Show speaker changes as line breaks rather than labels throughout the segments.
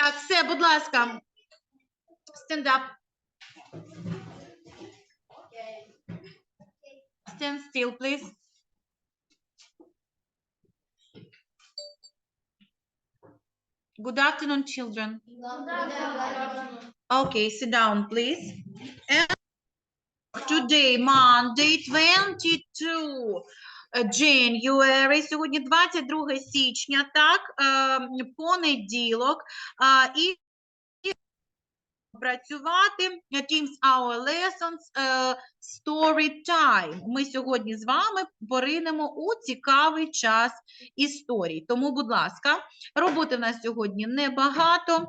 Так, все, будь ласка. Stand up. Stand still, please. Good afternoon, children. Okay, sit down, please. And today, Monday, 22 January, сьогодні 22 січня, так, е, понеділок, і працювати Teams Our Lessons е, Story Time. Ми сьогодні з вами поринемо у цікавий час історій. Тому, будь ласка, роботи в нас сьогодні небагато.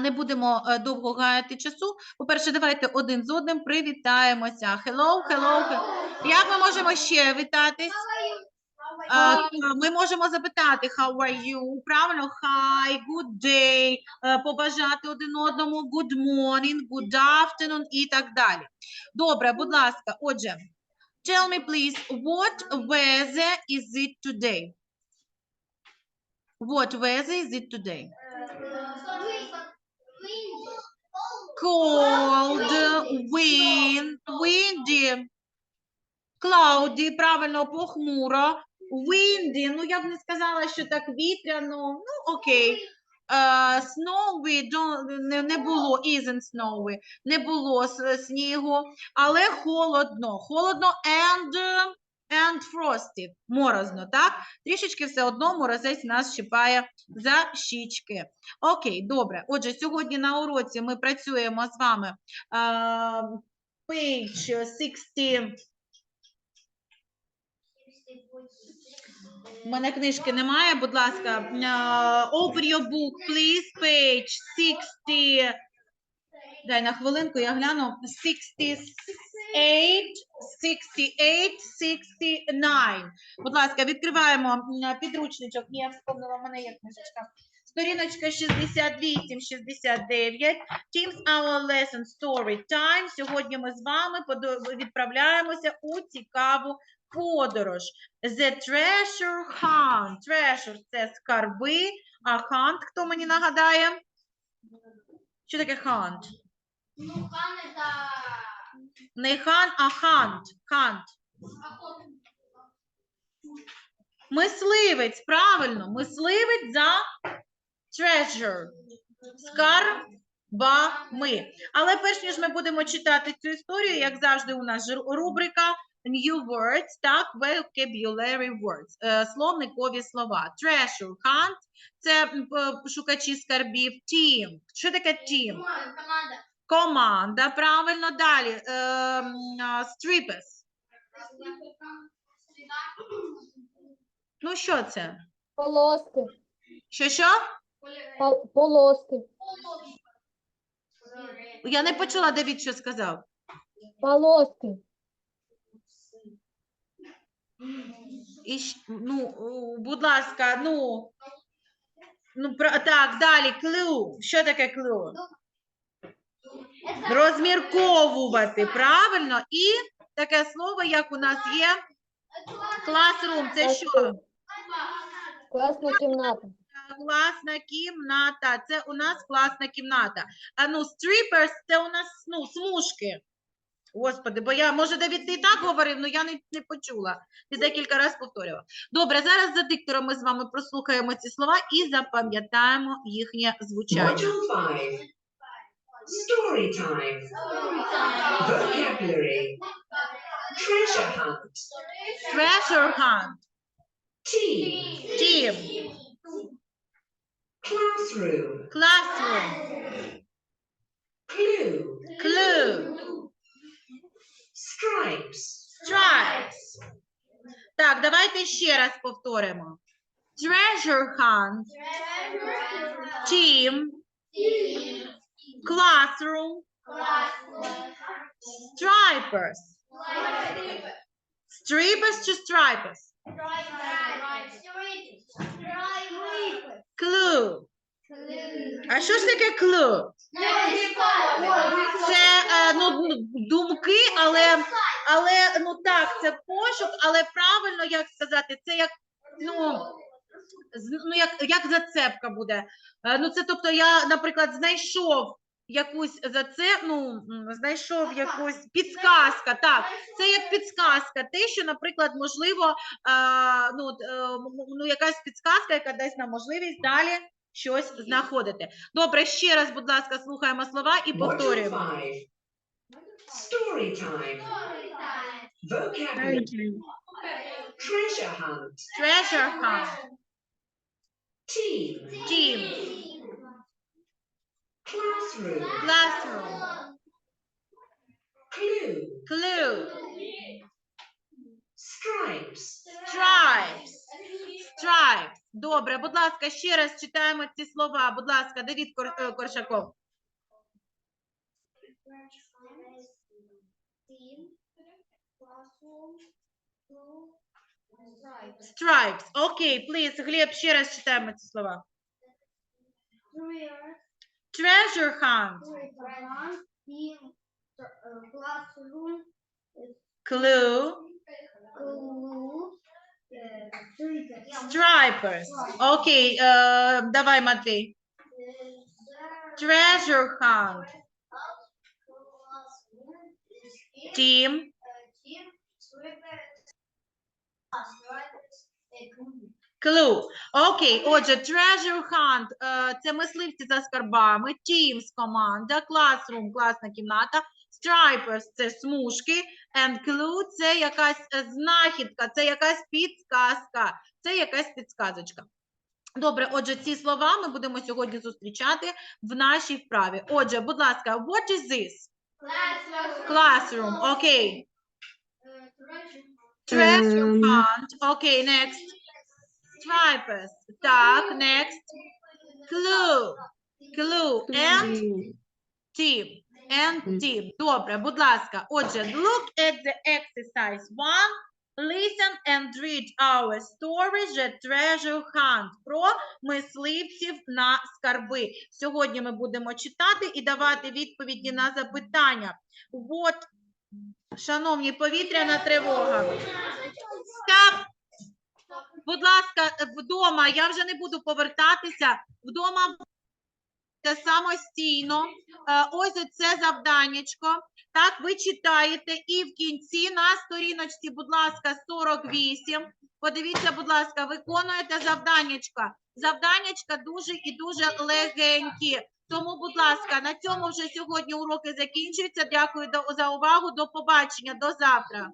Не будемо е, довго гаяти часу. По-перше, давайте один з одним привітаємося. Hello, hello, hello. Як ми можемо ще вітатись? Ми можемо запитати how are you? Правильно, hi, good day, е, побажати один одному good morning, good afternoon і так далі. Добре, будь ласка, отже, tell me please, what weather is it today? What weather is it today? Cold, wind, windy, cloudy, правильно, похмуро, windy, ну я б не сказала, що так вітряно, ну окей. Uh, snowy, don't- не, не було, isn't snowy, не було снігу, але холодно, холодно and, and frosty, морозно, так? Трішечки все одно морозець нас щипає за щічки. Окей, добре. Отже, сьогодні на уроці ми працюємо з вами а, page 60. У мене книжки немає, будь ласка. а, Open your book, please, page 60. Дай на хвилинку, я гляну. 68, 68, 69. Будь ласка, відкриваємо підручничок. Ні, я вспомнила, в мене є книжечка. Сторіночка 68, 69. Teams Our Lesson Story Time. Сьогодні ми з вами відправляємося у цікаву подорож. The Treasure Hunt. Treasure – це скарби, а hunt, хто мені нагадає? Що таке hunt? Не hunt, а hunt. Hunt. Мисливець, правильно, мисливець за treasure. Скарбами. Але перш ніж ми будемо читати цю історію, як завжди, у нас рубрика New words, так, vocabulary words, е, словникові слова. Treasure hunt – це шукачі скарбів. Team. Що таке team? Команда, правильно. Далі. Strippers. Ну, що це?
Полоски.
Що що?
Пол- Полоски.
Я не почула, Давід, що сказав.
Полоски.
І, щ- ну, у, будь ласка, ну, ну про, так, далі, клю. Що таке клю? Розмірковувати, правильно? І таке слово, як у нас є, classroom, це що?
Класна кімната.
Класна кімната. Це у нас класна кімната. А ну, strippers – це у нас ну, смужки. Господи, бо я, може, Давід, ти і так говорив, але я не, не почула. Ти декілька разів повторював. Добре, зараз за диктором ми з вами прослухаємо ці слова і запам'ятаємо їхнє звучання.
Module 5. Story time. Vocabulary. Treasure hunt.
Treasure hunt,
Team.
team,
Classroom.
classroom,
Clue.
clue,
Stripes.
stripes. Так, давайте ще раз повторимо. Treasure hunt, team, Classroom, stripers. Strippers чи stripers? Clue. А що ж таке clue? Це е, ну, думки, але, але ну так, це пошук, але правильно як сказати, це як ну, ну як, як зацепка буде. Е, Ну, це тобто я, наприклад, знайшов якусь заце, ну, знайшов якусь підсказка, так. Це як підсказка, те, що, наприклад, можливо, а, ну, е, ну, якась підсказка, яка дасть нам можливість далі щось знаходити. Добре, ще раз, будь ласка, слухаємо слова і повторюємо.
5. Story time. Vocabulary. Treasure hunt.
Treasure hunt,
Team.
team,
Classroom.
classroom,
Clue.
clue,
Stripes.
stripes, stripes. Добре, будь ласка, ще раз читаємо ці слова. Будь ласка, Давід Кор- е, Коршаков. Stripes. Окей, please, Глеб, ще раз читаємо ці слова. Treasure hunt,
Classroom,
clue,
clue,
stripers. Окей, е, давай, Матвій. Treasure hunt, team, Clue. Окей, отже, treasure hunt е, – це мисливці за скарбами, teams – команда, classroom – класна кімната, stripers – це смужки, and clue – це якась е, знахідка, це якась підсказка, це якась підсказочка. Добре, отже, ці слова ми будемо сьогодні зустрічати в нашій вправі. Отже, будь ласка, what is this? Classroom, окей. Treasure hunt, окей, next. Stripers, так, next. Clue, clue, and team, and team. Добре, будь ласка. Отже, look at the exercise one. Listen and read our story The Treasure Hunt про мисливців на скарби. Сьогодні ми будемо читати і давати відповіді на запитання. What, шановні, повітряна тривога. Будь ласка, вдома, я вже не буду повертатися. Вдома самостійно. Е, Ось це завданнячко. Так, ви читаєте і в кінці на сторіночці, будь ласка, 48. Подивіться, будь ласка, виконуєте завданнячка. Завданнячка дуже і дуже легенькі. Тому, будь ласка, на цьому вже сьогодні уроки закінчуються. Дякую за увагу. До побачення. До завтра.